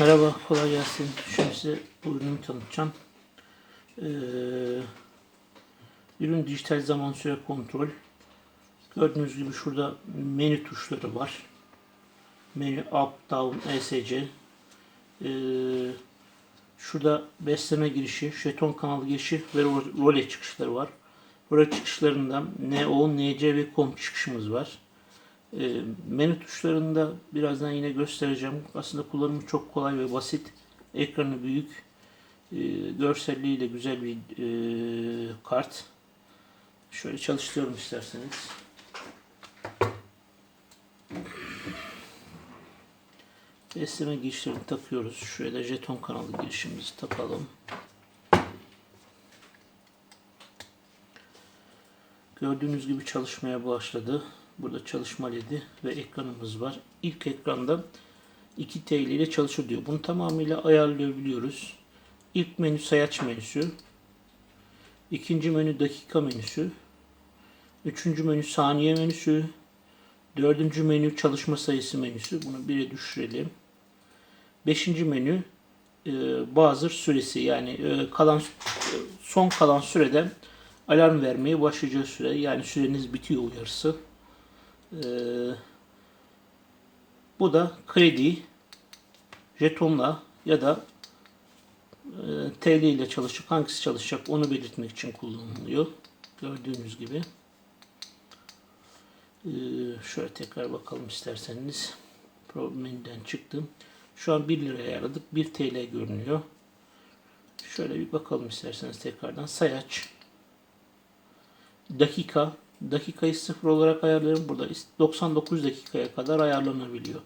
Merhaba, kolay gelsin. Şimdi size bu ürünü tanıtacağım. Ee, ürün dijital zaman süre kontrol. Gördüğünüz gibi şurada menü tuşları var. Menü up, down, ESC. Ee, şurada besleme girişi, jeton kanal girişi ve ro- role çıkışları var. Role çıkışlarında NO, NC ve COM çıkışımız var. E, menü tuşlarında birazdan yine göstereceğim. Aslında kullanımı çok kolay ve basit. Ekranı büyük. E, görselliğiyle güzel bir e, kart. Şöyle çalıştırıyorum isterseniz. Besleme girişlerini takıyoruz. Da jeton kanalı girişimizi takalım. Gördüğünüz gibi çalışmaya başladı. Burada çalışma ledi ve ekranımız var. İlk ekranda 2 TL ile çalışır diyor. Bunu tamamıyla ayarlayabiliyoruz. İlk menü sayaç menüsü. ikinci menü dakika menüsü. Üçüncü menü saniye menüsü. Dördüncü menü çalışma sayısı menüsü. Bunu 1'e düşürelim. Beşinci menü e, buzzer süresi yani e, kalan e, son kalan sürede alarm vermeye başlayacağı süre yani süreniz bitiyor uyarısı. Ee, bu da kredi jetonla ya da e, TL ile çalışacak. Hangisi çalışacak onu belirtmek için kullanılıyor. Gördüğünüz gibi. Ee, şöyle tekrar bakalım isterseniz. Menüden çıktım. Şu an 1 liraya ayarladık. 1 TL görünüyor. Şöyle bir bakalım isterseniz tekrardan. Sayaç. Dakika. Dakikayı sıfır olarak ayarlarım. Burada 99 dakikaya kadar ayarlanabiliyor.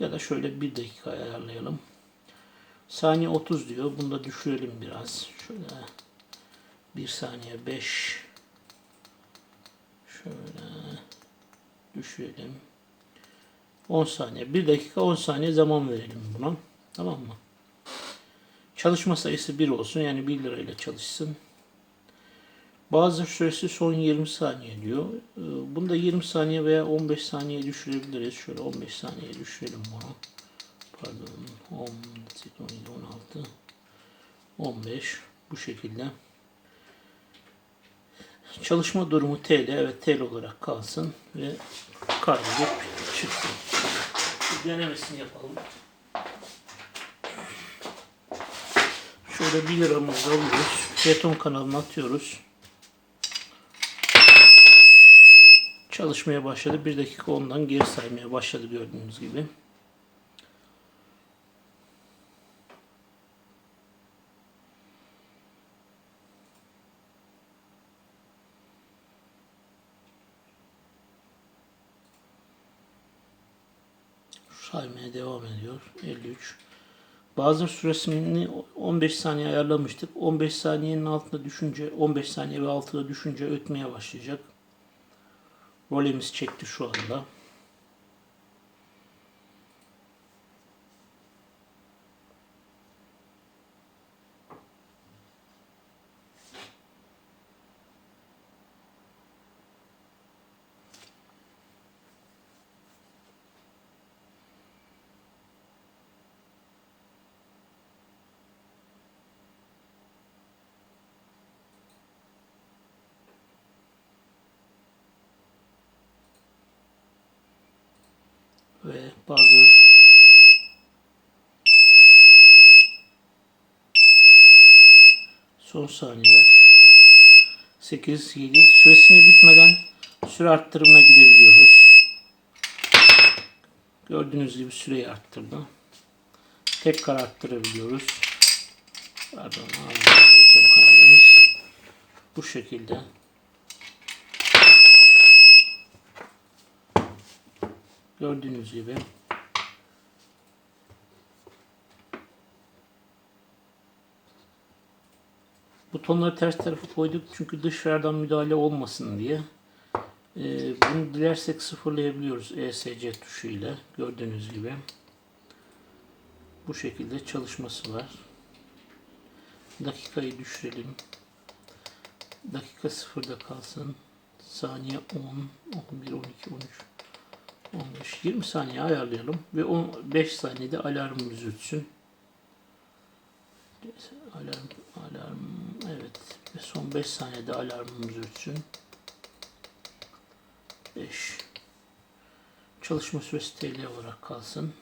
Ya da şöyle 1 dakika ayarlayalım. Saniye 30 diyor. Bunu da düşürelim biraz. Şöyle 1 saniye 5 şöyle düşürelim. 10 saniye. 1 dakika 10 saniye zaman verelim buna. Tamam mı? Çalışma sayısı 1 olsun. Yani 1 lirayla çalışsın. Bazı süresi son 20 saniye diyor. Ee, Bunu da 20 saniye veya 15 saniye düşürebiliriz. Şöyle 15 saniye düşürelim bunu. Pardon. 10, 17, 16, 15. Bu şekilde. Çalışma durumu TL. Evet TL olarak kalsın. Ve kaydedip çıksın. Bir denemesini yapalım. Şöyle 1 liramızı alıyoruz. Jeton kanalına atıyoruz. Çalışmaya başladı. Bir dakika ondan geri saymaya başladı gördüğünüz gibi. Saymaya devam ediyor. 53. Bazı süresini 15 saniye ayarlamıştık. 15 saniyenin altına düşünce 15 saniye ve altına düşünce ötmeye başlayacak. Rolemiz çekti şu anda. Ve buzzer son saniyeler 8 7 süresini bitmeden süre arttırımına gidebiliyoruz. Gördüğünüz gibi süreyi arttırdı. Tekrar arttırabiliyoruz. Pardon, YouTube kanalımız bu şekilde. Gördüğünüz gibi. Butonları ters tarafa koyduk çünkü dışarıdan müdahale olmasın diye. Ee, bunu dilersek sıfırlayabiliyoruz ESC tuşu ile. Gördüğünüz gibi. Bu şekilde çalışması var. Dakikayı düşürelim. Dakika sıfırda kalsın. Saniye 10, 11, 12, 13, 15, 20 saniye ayarlayalım ve 15 saniyede alarmımız ötsün. Alarm, alarm, evet. Ve son 5 saniyede alarmımız ötsün. 5. Çalışma süresi TL olarak kalsın.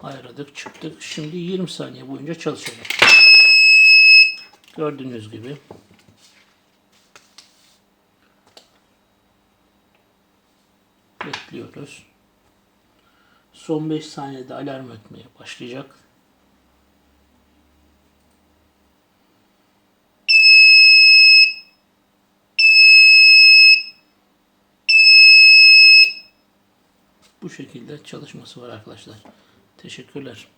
Ayarladık, çıktık. Şimdi 20 saniye boyunca çalışacak. Gördüğünüz gibi. Bekliyoruz. Son 5 saniyede alarm ötmeye başlayacak. Bu şekilde çalışması var arkadaşlar. Teşekkürler.